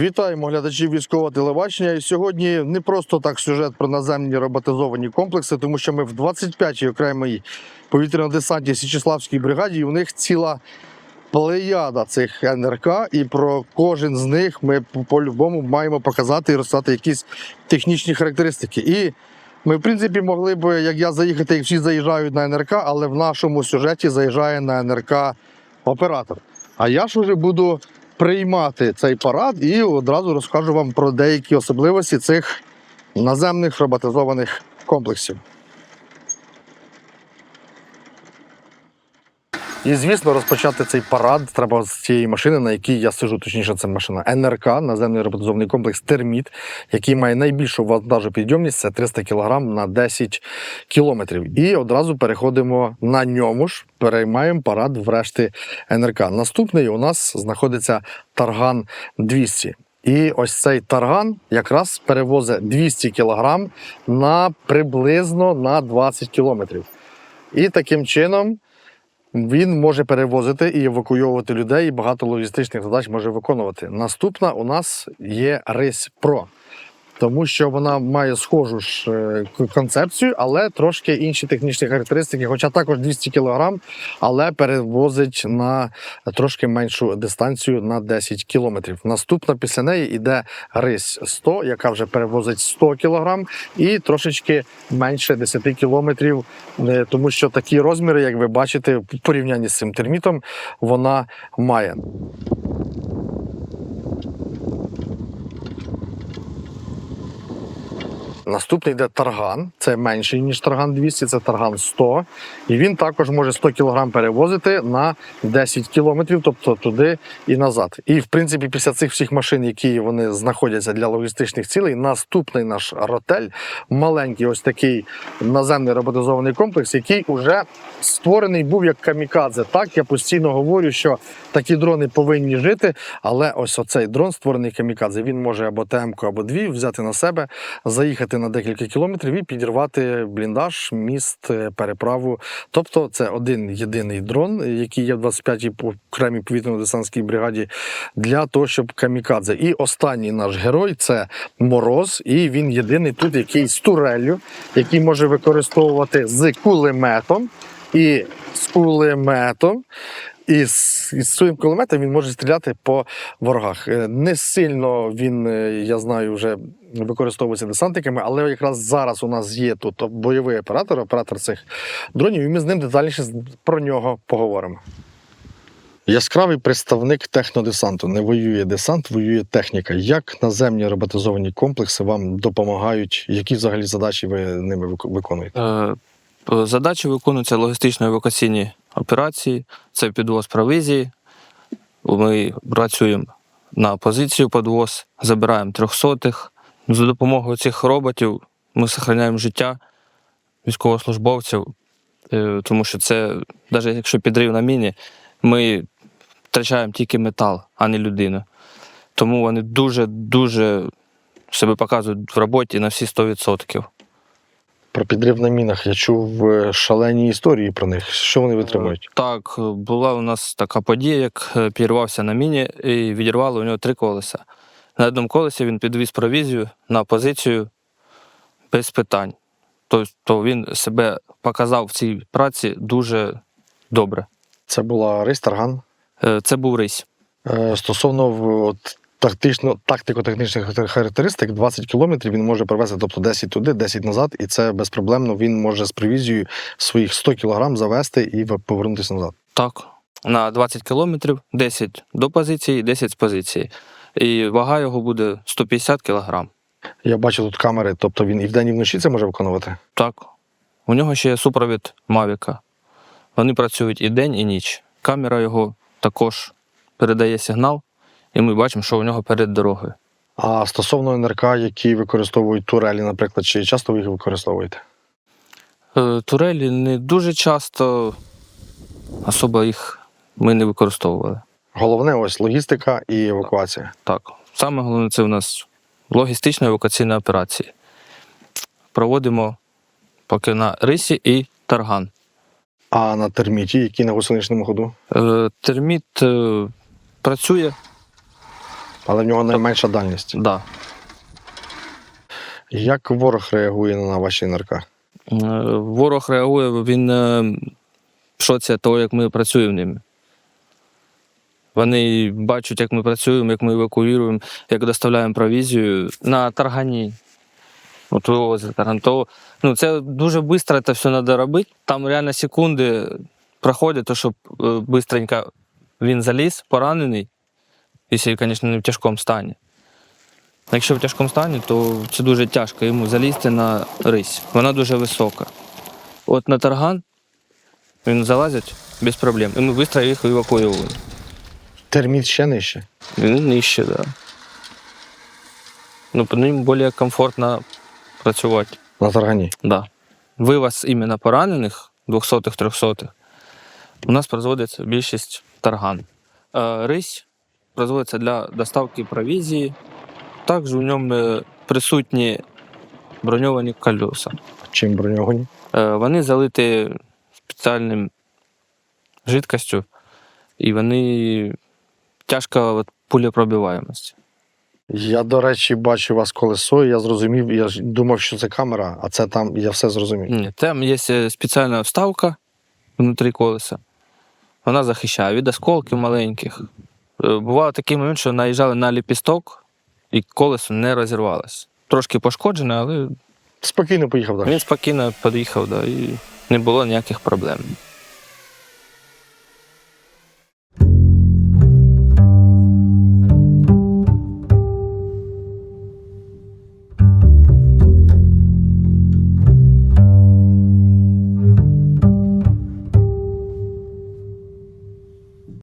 Вітаємо глядачів військового телебачення. І сьогодні не просто так сюжет про наземні роботизовані комплекси, тому що ми в 25-й окремій повітряно-десантній Січеславській бригаді. І у них ціла плеяда цих НРК, і про кожен з них ми по- по-любому маємо показати і розказати якісь технічні характеристики. І ми, в принципі, могли б, як я заїхати, як всі заїжджають на НРК, але в нашому сюжеті заїжджає на НРК оператор. А я ж вже буду приймати цей парад і одразу розкажу вам про деякі особливості цих наземних роботизованих комплексів. І, звісно, розпочати цей парад треба з цієї машини, на якій я сижу, точніше, це машина НРК, наземний роботизований комплекс Терміт, який має найбільшу вантажопідйомність, це 300 кг на 10 кілометрів. І одразу переходимо на ньому ж, переймаємо парад в НРК. Наступний у нас знаходиться Тарган 200. І ось цей тарган якраз перевозить 200 кг на приблизно на 20 кілометрів. І таким чином він може перевозити і евакуйовувати людей, і багато логістичних задач може виконувати. Наступна у нас є Рись Про. Тому що вона має схожу ж е, концепцію, але трошки інші технічні характеристики, хоча також 200 кг, але перевозить на трошки меншу дистанцію на 10 кілометрів. Наступна після неї йде рись 100, яка вже перевозить 100 кг, і трошечки менше 10 кілометрів, е, тому що такі розміри, як ви бачите, в порівнянні з цим термітом, вона має. Наступний йде тарган, це менший, ніж тарган 200, це тарган 100. І він також може 100 кг перевозити на 10 кілометрів, тобто туди і назад. І в принципі, після цих всіх машин, які вони знаходяться для логістичних цілей, наступний наш ротель, маленький ось такий наземний роботизований комплекс, який уже створений був як камікадзе. Так, я постійно говорю, що такі дрони повинні жити, але ось оцей дрон, створений камікадзе, він може або ТМ-ку, або дві взяти на себе, заїхати на декілька кілометрів і підірвати бліндаж, міст, е, переправу. Тобто це один єдиний дрон, який є в 25-й по- окремій повітряно-десантській бригаді, для того, щоб камікадзе. І останній наш герой це мороз, і він єдиний тут, який з туреллю, який може використовувати з кулеметом. І з кулеметом, і з, і з своїм кулеметом він може стріляти по ворогах. Е, Не сильно він, е, я знаю, вже використовується десантниками, але якраз зараз у нас є тут бойовий оператор, оператор цих дронів, і ми з ним детальніше про нього поговоримо. Яскравий представник технодесанту. Не воює десант, воює техніка. Як наземні роботизовані комплекси вам допомагають? Які взагалі задачі ви ними виконуєте? Е, Задачі виконуються логістично-евакуаційні операції, це підвоз провізії. Ми працюємо на позицію підвоз, забираємо трьохсотих. За допомогою цих роботів ми зберігаємо життя військовослужбовців, е, тому що це, навіть якщо підрив на міні, ми втрачаємо тільки метал, а не людину. Тому вони дуже-дуже себе показують в роботі на всі 100%. Про підрив на мінах я чув е, шалені історії про них. Що вони витримують? Так, е, була у нас така подія, як е, підірвався на міні і відірвало у нього три колеса. На одному колесі він підвіз провізію на позицію без питань. Тобто він себе показав в цій праці дуже добре. Це була рейс Тарган. Е, Це був рись. Е, Стосовно от, тактично, тактико-технічних характеристик, 20 кілометрів він може привезти, тобто 10 туди, 10 назад, і це безпроблемно він може з провізією своїх 100 кілограм завести і повернутися назад. Так. На 20 кілометрів 10 до позиції, 10 з позиції. І вага його буде 150 кілограм. Я бачу тут камери, тобто він і вдень, і вночі це може виконувати. Так. У нього ще є супровід Мавіка. Вони працюють і день, і ніч. Камера його також передає сигнал, і ми бачимо, що у нього перед дорогою. А стосовно НРК, які використовують турелі, наприклад, чи часто ви їх використовуєте? Е, Турелі не дуже часто, особо їх ми не використовували. Головне ось логістика і евакуація. Так. Саме головне це у нас логістична евакуаційна операція. Проводимо поки на рисі і тарган. А на терміті, які на гусеничному ходу? Е, Терміт е, працює але в нього найменша дальність. Да. Як ворог реагує на ваші НРК? Е, Ворог реагує, він е, в шоці того, як ми працюємо ними. Вони бачать, як ми працюємо, як ми евакуюємо, як доставляємо провізію на таргані. От вивозить тарган. То, ну, це дуже швидко це все треба робити. Там реально секунди проходять, то щоб швидко він заліз, поранений, якщо, звісно, не в тяжкому стані. Якщо в тяжкому стані, то це дуже тяжко йому залізти на рись. Вона дуже висока. От на тарган він залазить без проблем. І ми швидко їх евакуюємо. Терміт ще нижче. Він нижче, так. Да. Ну, по ним більш комфортно працювати. На таргані. Да. Вивоз іменно поранених 200-х, 300-х у нас производиться більшість тарган. Е, Рись производиться для доставки провізії. Також у ньому присутні броньовані колеса. Чим броньовані? Е, Вони залиті спеціальним жидкостю, і вони тяжко от, пулепробиваємості. Я, до речі, бачу вас колесо, і я зрозумів, я ж думав, що це камера, а це там, я все зрозумів. Ні, там є е, спеціальна вставка внутрі колеса. Вона захищає від осколків маленьких. Е, Бував такий момент, що наїжджали на ліпісток, і колесо не розірвалося. Трошки пошкоджене, але Спокійно поїхав так. він спокійно під'їхав, да, і не було ніяких проблем.